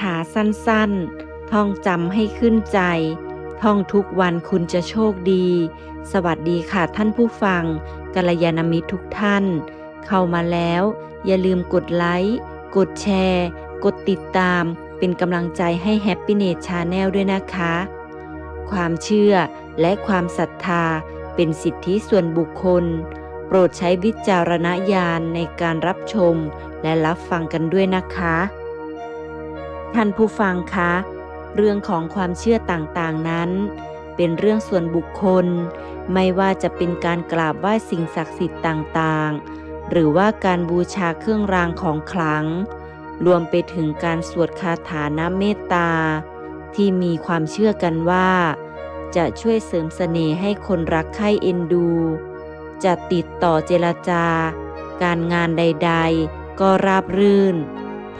ถาสั้นๆ ท่องจำให้ขึ้นใจ ท่องทุกวันคุณจะโชคดี สวัสดีค่ะท่านผู้ฟังกัลยาณมิตรทุกท่าน เข้ามาแล้ว อย่าลืมกดไลค์ กดแชร์ กดติดตาม เป็นกำลังใจให้ Happy n e t Channel ด้วยนะคะ ความเชื่อและความศรัทธาเป็นสิทธิส่วนบุคคล โปรดใช้วิจารณญาณในการรับชมและรับฟังกันด้วยนะคะ ท่านผู้ฟังคะ เรื่องของความเชื่อต่างๆนั้น เป็นเรื่องส่วนบุคคล ไม่ว่าจะเป็นการกราบไหว้สิ่งศักดิ์สิทธิ์ต่างๆ หรือว่าการบูชาเครื่องรางของขลัง รวมไปถึงการสวดคาถาน้ำเมตตา ที่มีความเชื่อกันว่า จะช่วยเสริมเสน่ห์ให้คนรักใคร่เอ็นดู จะติดต่อเจรจาการงานใด ๆ ก็ราบรื่น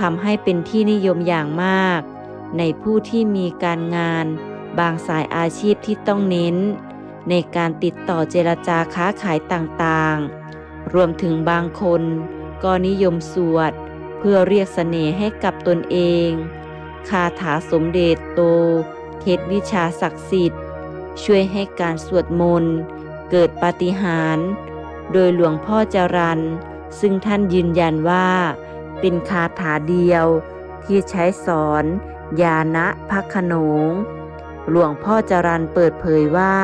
ทำให้เป็นที่นิยมอย่างมาก ในผู้ที่มีการงาน บางสายอาชีพที่ต้องเน้น ในการติดต่อเจรจาค้าขายต่างๆ รวมถึงบางคนก็นิยมสวด เพื่อเรียกเสน่ห์ให้กับตนเอง คาถาสมเด็จโต เคล็ดวิชาศักดิ์สิทธิ์ ช่วยให้การสวดมนต์ เกิดปาฏิหาริย์โดยหลวงพ่อจรันซึ่งท่านยืนยันว่า เป็นคาถาเดียวที่ใช้สอนยานะพักขนง หลวงพ่อจรันเปิดเผยว่า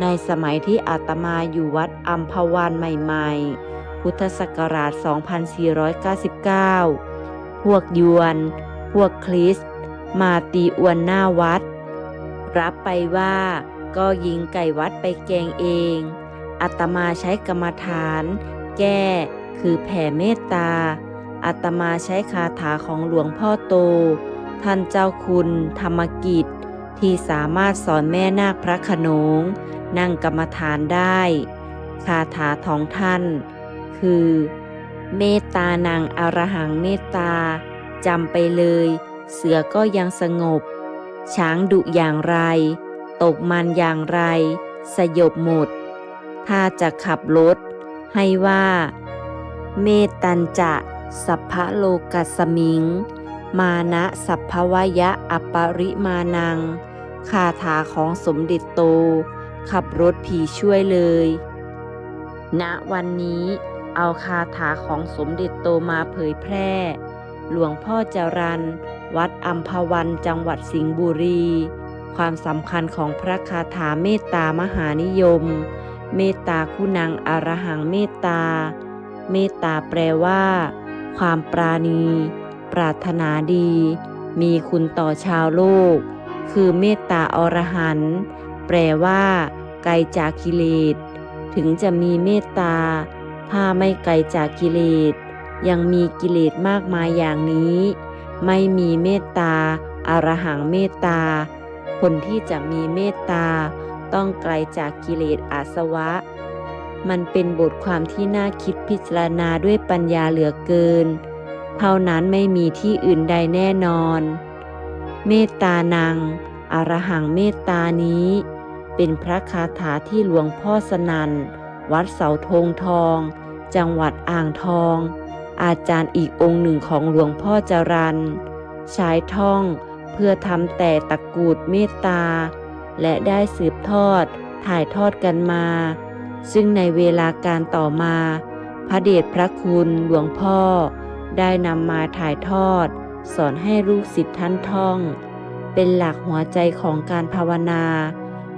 ในสมัยที่อาตมาอยู่วัดอัมพวันใหม่ๆ พุทธศักราช 2499 พวกยวน พวกคริสต์มาตีอวนหน้าวัด รับไปว่าก็ยิงไก่วัดไปแกงเอง อาตมาใช้กรรมฐาน แก้คือแผ่เมตตา อาตมาใช้คาถาของหลวงพ่อโต ท่านเจ้าคุณธรรมกิจ ที่สามารถสอนแม่นาคพระขนง นั่งกรรมฐานได้ คาถาของท่าน คือ เมตตานางอรหังเมตตาจำไปเลย เสือก็ยังสงบ ช้างดุอย่างไร ตกมันอย่างไร สยบหมด ถ้าจะขับรถ ให้ว่า เมตันจะ สัพพะโลกัสมิง มานะสัพพวยะอปริมานัง คาถาของสมเด็จโต ขับรถผีช่วยเลย ณวันนี้เอาคาถาของสมเด็จโตมาเผยแพร่ หลวงพ่อจรัน วัดอัมพวันจังหวัดสิงห์บุรี ความสำคัญของพระคาถาเมตตามหานิยม เมตตาคุณังอรหังเมตตา เมตตาแปลว่า ความปราณี ปรารถนาดี มีคุณต่อชาวโลก คือเมตตาอรหันต์แปลว่า ไกลจากกิเลส ถึงจะมีเมตตา ถ้าไม่ไกลจากกิเลส ยังมีกิเลสมากมายอย่างนี้ ไม่มีเมตตาอรหังเมตตา คนที่จะมีเมตตา ต้องไกลจากกิเลสอาสวะ มันเป็นบทความที่น่าคิดพิจารณาด้วยปัญญาเหลือเกิน เท่านั้นไม่มีที่อื่นใดแน่นอน เมตตานัง อรหังเมตตานี้ เป็นพระคาถาที่หลวงพ่อสนันวัดเสาธงทอง จังหวัดอ่างทอง อาจารย์อีกองค์หนึ่งของหลวงพ่อจรันใช้ท่องเพื่อทำแต่ตะกูดเมตตา และได้สืบทอดถ่ายทอดกันมา ซึ่งในเวลาการต่อมา พระเดชพระคุณหลวงพ่อ ได้นำมาถ่ายทอด สอนให้ลูกศิษย์ท่านท่อง เป็นหลักหัวใจของการภาวนา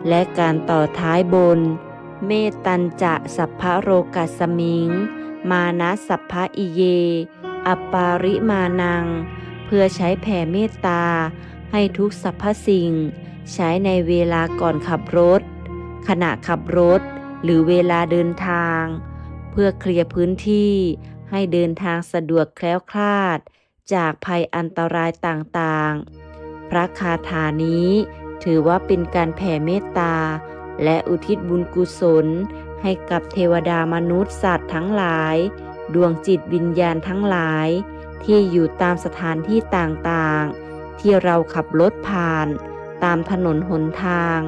และการต่อท้ายบน เมตันจะสัพพะโรกัสสมิง มานะสัพพะอิเย อปาริมานัง เพื่อใช้แผ่เมตตา ให้ทุกสรรพสิ่ง ใช้ในเวลาก่อนขับรถ ขณะขับรถ หรือเวลาเดินทาง เพื่อเคลียร์พื้นที่ให้เดินทางสะดวกแคล้วคลาด จากภัยอันตรายต่างๆ พระคาถานี้ถือว่าเป็นการแผ่เมตตา และอุทิศบุญกุศล ให้กับเทวดามนุษย์สัตว์ทั้งหลาย ดวงจิตวิญญาณทั้งหลาย ที่อยู่ตามสถานที่ต่างๆ ที่เราขับรถผ่าน ตามถนนหนทาง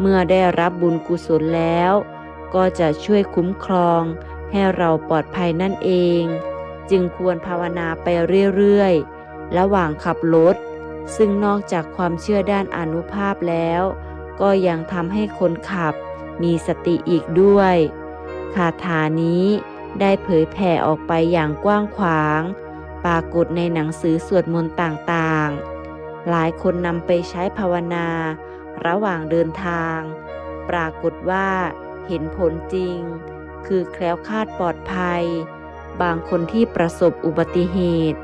เมื่อได้รับบุญกุศลแล้ว ก็จะช่วยคุ้มครองให้เราปลอดภัยนั่นเอง จึงควรภาวนาไปเรื่อยๆ ระหว่างขับรถ ซึ่งนอกจากความเชื่อด้านอนุภาพแล้ว ก็ยังทำให้คนขับมีสติอีกด้วยคาถานี้ได้เผยแผ่ออกไปอย่างกว้างขวาง ปรากฏในหนังสือสวดมนต์ต่างๆ หลายคนนำไปใช้ภาวนา ระหว่างเดินทาง ปรากฏว่า เห็นผลจริง คือแคล้วคลาดปลอดภัย บางคนที่ประสบอุบัติเหตุ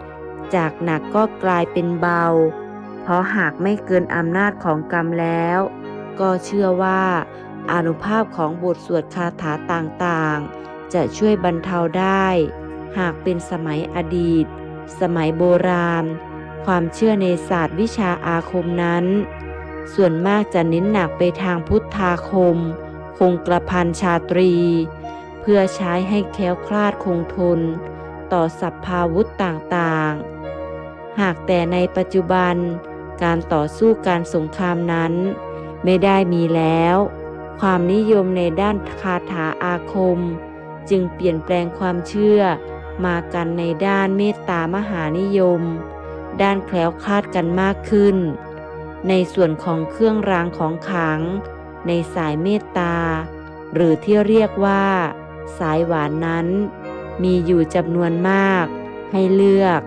จากหนักก็กลายเป็นเบา เพราะหากไม่เกินอำนาจของกรรมแล้ว ก็เชื่อว่าอนุภาพของบทสวดคาถาต่างๆ จะช่วยบรรเทาได้ หากเป็นสมัยอดีต สมัยโบราณ ความเชื่อในศาสตร์วิชาอาคมนั้น ส่วนมากจะเน้นหนักไปทางพุทธาคม คงกระพันชาตรี เพื่อใช้ให้แคล้วคลาดคงทน ต่อสัพพาวุธต่างๆ หากแต่ในปัจจุบันการต่อสู้การสงครามนั้น ไม่ได้มีแล้ว ความนิยมในด้านคาถาอาคม จึงเปลี่ยนแปลงความเชื่อมากันในด้านเมตตามหานิยม ด้านแคล้วคลาดกันมากขึ้น ในส่วนของเครื่องรางของขลัง ในสายเมตตา หรือที่เรียกว่า สายหวานนั้น มีอยู่จำนวนมาก ให้เลือก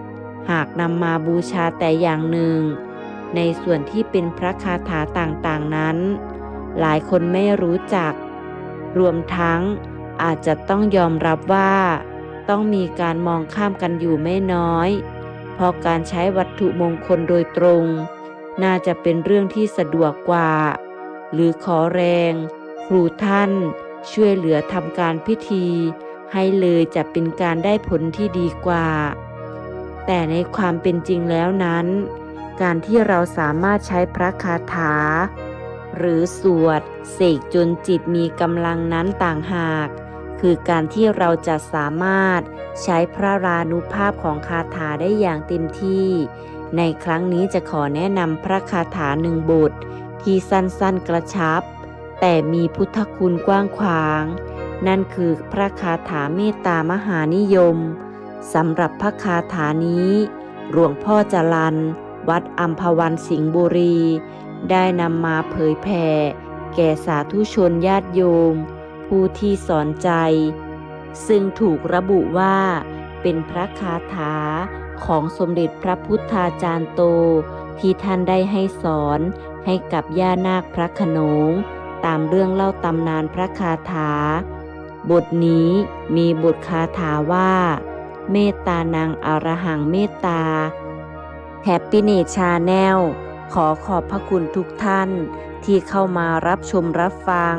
หากนำมาบูชาแต่อย่างหนึ่ง ในส่วนที่เป็นพระคาถาต่างๆนั้น หลายคนไม่รู้จัก รวมทั้งอาจจะต้องยอมรับว่า ต้องมีการมองข้ามกันอยู่ไม่น้อย เพราะการใช้วัตถุมงคลโดยตรง น่าจะเป็นเรื่องที่สะดวกกว่า หรือขอแรง ครูท่านช่วยเหลือทำการพิธี ให้เลยจะเป็นการได้ผลที่ดีกว่า แต่ในความเป็นจริงแล้วนั้น การที่เราสามารถใช้พระคาถา หรือสวดเสกจนจิตมีกำลังนั้นต่างหาก คือการที่เราจะสามารถใช้พระรานุภาพของคาถาได้อย่างเต็มที่ ในครั้งนี้จะขอแนะนำพระคาถาหนึ่งบท ที่สั้นๆกระชับ แต่มีพุทธคุณกว้างขวาง นั่นคือพระคาถาเมตตามหานิยมสำหรับพระคาถานี้หลวงพ่อจรัน วัดอัมพวันสิงห์บุรี ได้นำมาเผยแผ่แก่สาธุชนญาติโยม ผู้ที่สอนใจ ซึ่งถูกระบุว่าเป็นพระคาถาของสมเด็จพระพุทธาจารย์โต ที่ท่านได้ให้สอน ให้กับย่านาคพระขนง ตามเรื่องเล่าตำนานพระคาถา บทนี้มีบทคาถาว่า เมตตานางอรหังเมตตาแฮปปี้เนชาแนลขอขอบพระคุณทุกท่านที่เข้ามารับชมรับฟัง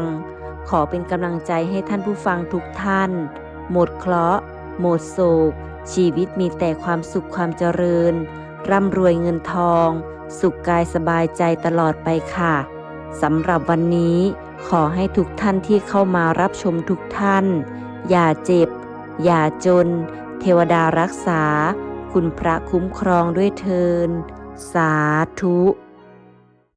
ขอเป็นกำลังใจให้ท่านผู้ฟังทุกท่าน หมดเคราะห์หมดโศก ชีวิตมีแต่ความสุขความเจริญ ร่ำรวยเงินทอง สุขกายสบายใจตลอดไปค่ะสำหรับวันนี้ ขอให้ทุกท่านที่เข้ามารับชมทุกท่าน อย่าเจ็บ อย่าจน เทวดารักษา คุณพระคุ้มครองด้วยเทิน สาธุ